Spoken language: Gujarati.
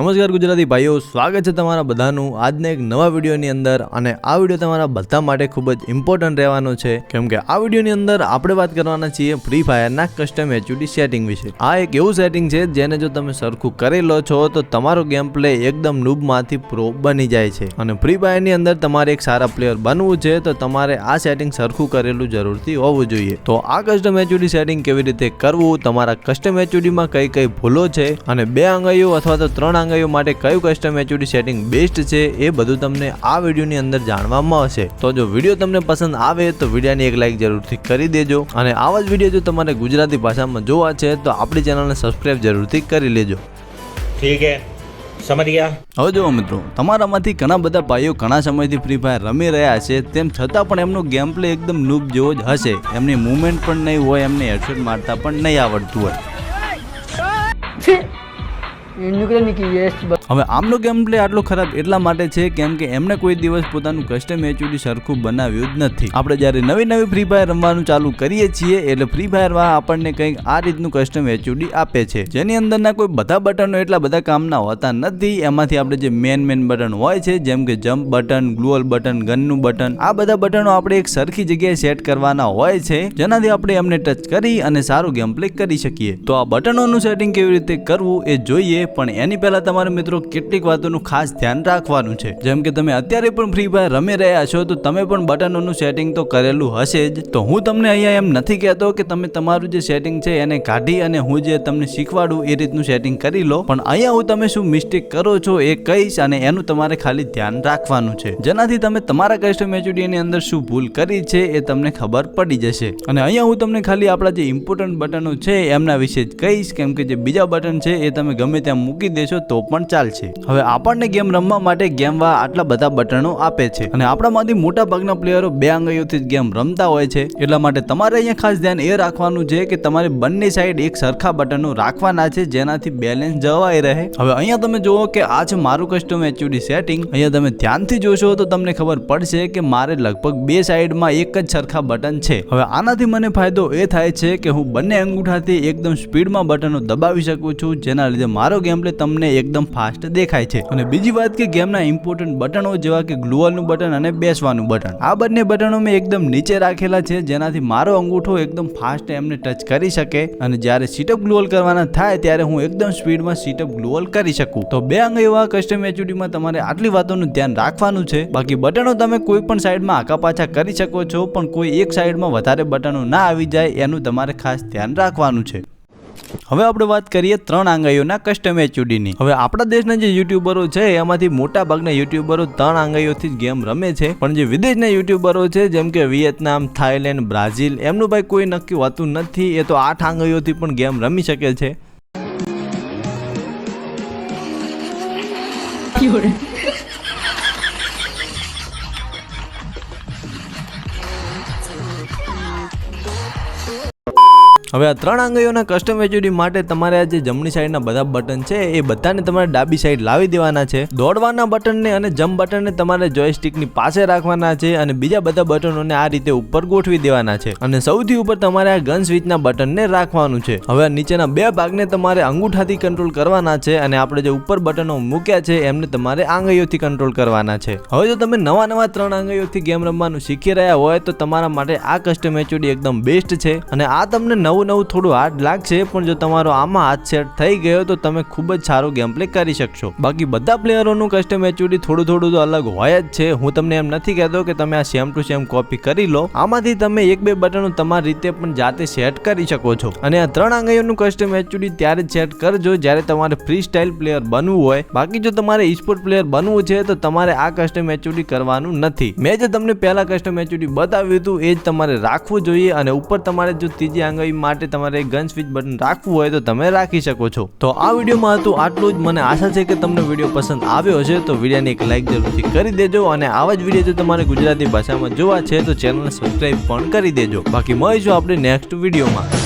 નમસ્કાર ગુજરાતી ભાઈઓ, સ્વાગત છે તમારા બધાનું આજના એક નવા વિડીયોની અંદર અને આ વીડિયો તમારા બધા માટે ખૂબ જ ઇમ્પોર્ટન્ટ રહેવાનો છે. કેમ કે આ વિડીયોની અંદર આપણે વાત કરવાના છીએ ફ્રી ફાયરના કસ્ટમ એચયુડી સેટિંગ વિશે. આ એક એવું સેટિંગ છે જેને જો તમે સરખું કરી લો છો તો તમારો ગેમ પ્લે એકદમ નૂબમાંથી પ્રો બની જાય છે. અને ફ્રી ફાયરની અંદર તમારે એક સારા પ્લેયર બનવું છે તો તમારે આ સેટિંગ સરખું કરેલું જરૂરથી હોવું જોઈએ. તો આ કસ્ટમ એચયુડી સેટિંગ કેવી રીતે કરવું? તમારા કસ્ટમ એચયુડીમાં કઈ કઈ ભૂલો છે? અને બે આંગળીઓ અથવા તો ત્રણ સર્વાંગાઈઓ માટે કયું કસ્ટમ એચયુડી સેટિંગ બેસ્ટ છે એ બધું તમને આ વિડીયોની અંદર જાણવા મળશે તો જો વીડિયો તમને પસંદ આવે તો વિડીયોની એક લાઇક જરૂરથી કરી દેજો અને આવા જ વીડિયો જો તમારે ગુજરાતી ભાષામાં જોવા છે તો આપણી ચેનલને સબસ્ક્રાઈબ જરૂરથી કરી લેજો. ઠીક છે સમજ્યા હવે જુઓ મિત્રો તમારામાંથી ઘણા બધા ભાઈઓ ઘણા સમયથી ફ્રી ફાયર રમી રહ્યા છે તેમ છતાં પણ એમનો ગેમ પ્લે એકદમ નૂબ જેવો જ હશે. એમની મૂવમેન્ટ પણ નહીં હોય એમને હેડશોટ મારતા પણ નહીં આવડતું હોય. હવે આમનો ગેમ પ્લે આટલો ખરાબ એટલા માટે છે કેમ કે એમને કોઈ દિવસ પોતાનું કસ્ટમ એચયુડી સરખું બનાવ્યું જ નથી. આપણે જ્યારે નવી નવી ફ્રી ફાયર રમવાનું ચાલુ કરીએ છીએ એટલે ફ્રી ફાયરમાં આપણને કંઈક આ રીતનું કસ્ટમ એચયુડી આપે છે. જેની અંદરના કોઈ બધા બટનો એટલા બધા કામના હોતા નથી. એમાંથી આપણે જે મેન મેન બટન હોય છે, જેમ કે જમ્પ બટન ગ્લોઅલ બટન ગનનું બટન આ બધા બટનો આપણે એક સરખી જગ્યાએ સેટ કરવાના હોય છે, જેનાથી આપણે એમને ટચ કરી અને સારું ગેમ પ્લે કરી શકીએ. તો આ બટનોનું સેટિંગ કેવી રીતે કરવું એ જોઈએ. પણ એની પહેલા તમારે મિત્રો કેટલીક વાતોનું ખાસ ધ્યાન રાખવાનું છે. જેમ કે તમે અત્યારે પણ ફ્રી ફાયર રમી રહ્યા છો, તો તમે પણ બટનોનું સેટિંગ તો કરેલું હશે જ. તો હું તમને અહીંયા એમ નથી કહેતો કે તમે તમારું જે સેટિંગ છે, એને કાઢી અને હું જે તમને શીખવાડું, એ રીતનું સેટિંગ કરી લો. પણ અહીંયા હું તમે શું મિસ્ટેક કરો છો, એ કહીશ અને એનું તમારે ખાલી ધ્યાન રાખવાનું છે. જેનાથી તમે તમારા કસ્ટમ એચયુડીની અંદર શું ભૂલ કરી છે, એ તમને ખબર પડી જશે. અને અહીંયા હું તમને ખાલી આપણા જે ઇમ્પોર્ટન્ટ બટનો છે, એમના વિશે જ કહીશ. કેમ કે જે બીજા બટન છે, એ તમે ગમે ત્યાં મૂકી દેશો તો પણ ચાલશે. હવે આપણને ગેમ રમવા માટે ગેમવા આટલા બધા બટનો આપે છે. અને આપણામાંથી મોટા ભાગના પ્લેયરો બે આંગળીઓથી જ ગેમ રમતા હોય છે. એટલા માટે તમારે અહીંયા ખાસ ધ્યાન એ રાખવાનું છે કે તમારે બંને સાઈડ એક સરખા બટનો રાખવાના છે, જેનાથી બેલેન્સ જવાય રહે. હવે અહીંયા તમે જુઓ કે આ છે મારું કસ્ટમ એચયુડી સેટિંગ અહીંયા તમે ધ્યાનથી જોશો તો તમને ખબર પડશે કે મારે લગભગ બે સાઈડમાં એક જ સરખા બટન છે. હવે આનાથી મને ફાયદો એ થાય છે કે હું બંને અંગૂઠાથી એકદમ સ્પીડમાં બટનો દબાવી શકું છું, જેના લીધે મારો ગેમ પ્લે તમને એકદમ ફાસ્ટ દેખાય છે. અને બીજી વાત કે ગેમના ઇમ્પોર્ટન્ટ બટનો જેવા કે ગ્લુઅલનું બટન અને બેસવાનું બટન. આ બંને બટનો મેં એકદમ નીચે રાખેલા છે, જેનાથી મારો અંગૂઠો એકદમ ફાસ્ટ એમને ટચ કરી શકે. અને જ્યારે સીટઅપ ગ્લુઅલ કરવાના થાય, ત્યારે હું એકદમ સ્પીડમાં સીટઅપ ગ્લુઅલ કરી શકું. તો બે અંગ એવા કસ્ટમ એચયુડીમાં તમારે આટલી વાતોનું ધ્યાન રાખવાનું છે. બાકી બટનો તમે કોઈ પણ સાઈડમાં આકા પાછા કરી શકો છો, પણ કોઈ એક સાઈડમાં વધારે બટનો ના આવી જાય, એનું તમારે ખાસ ધ્યાન રાખવાનું છે. હવે આપણે વાત કરીએ ત્રણ આંગળીઓના કસ્ટમ એચયુડીની હવે આપણા દેશના જે યુટ્યુબરો છે એમાંથી મોટા ભાગના યુટ્યુબરો ત્રણ આંગળીઓથી જ ગેમ રમે છે. પણ જે વિદેશના યુટ્યુબરો છે જેમ કે વિયેતનામ થાઈલેન્ડ બ્રાઝિલ એમનું ભાઈ કોઈ નક્કી હોતું નથી એ તો આઠ આંગળીઓથી પણ ગેમ રમી શકે છે. હવે આ ત્રણ આંગળીઓના કસ્ટમ એચયુડી માટે તમારે આ જે જમણી સાઈડના બધા બટન છે, એ બધાને તમારે ડાબી સાઈડ લાવી દેવાના છે. દોડવાના બટનને અને જમ્પ બટનને તમારે જોયસ્ટિકની પાસે રાખવાના છે અને બીજા બધા બટનોને આ રીતે ઉપર ગોઠવી દેવાના છે. અને સૌથી ઉપર તમારે આ ગન સ્વિચના બટનને રાખવાનું છે. હવે નીચેના બે ભાગને તમારે અંગૂઠાથી કંટ્રોલ કરવાના છે અને આપણે જે ઉપર બટનો મૂક્યા છે, એમને તમારે આંગળીઓથી કંટ્રોલ કરવાના છે. હવે જો તમે નવા નવા ત્રણ આંગળીઓથી ગેમ રમવાનું શીખી રહ્યા હોય, તો તમારા માટે આ કસ્ટમ એચયુડી એકદમ બેસ્ટ છે. અને આ તમને નવું નવું થોડું હાર્ડ લાગશે, પણ જો તમારો આમાં હાથ સેટ થઈ ગયો તો તમે ખૂબ જ સારો ગેમ પ્લે કરી શકશો. બાકી બધા પ્લેયરોનું કસ્ટમ એચયુડી થોડું થોડું તો અલગ હોય જ છે. હું તમને એમ નથી કહેતો કે તમે આ સેમ ટુ સેમ કોપી કરી લો. આમાંથી તમે એક બે બટનો તમારી રીતે પણ જાતે સેટ કરી શકો છો. અને આ ત્રણ આંગળીઓનું કસ્ટમ એચયુડી ત્યારે સેટ કરજો જ્યારે તમારે ફ્રી સ્ટાઇલ પ્લેયર બનવું હોય. બાકી જો તમારે ઇસ્પોર્ટ પ્લેયર બનવું છે તો તમારે આ કસ્ટમ એચયુડી કરવાનું નથી. મેં જે તમને પહેલા કસ્ટમ એચયુડી બતાવ્યું હતું, એ જ તમારે રાખવું જોઈએ અને ઉપર તમારે જો ત્રીજી આંગળી માટે તમારે ગન સ્વિચ બટન રાખવું હોય તો તમે રાખી શકો છો. તો આ વિડીયોમાં હતું આટલું જ. મને આશા છે કે તમને વીડિયો પસંદ આવ્યો હશે, તો વિડીયોને એક લાઈક જરૂરથી કરી દેજો અને આવા જ વીડિયો જો તમારે ગુજરાતી ભાષામાં જોવા છે, તો ચેનલને સબસ્ક્રાઈબ પણ કરી દેજો. બાકી મળીશું આપણે નેક્સ્ટ વિડીયોમાં.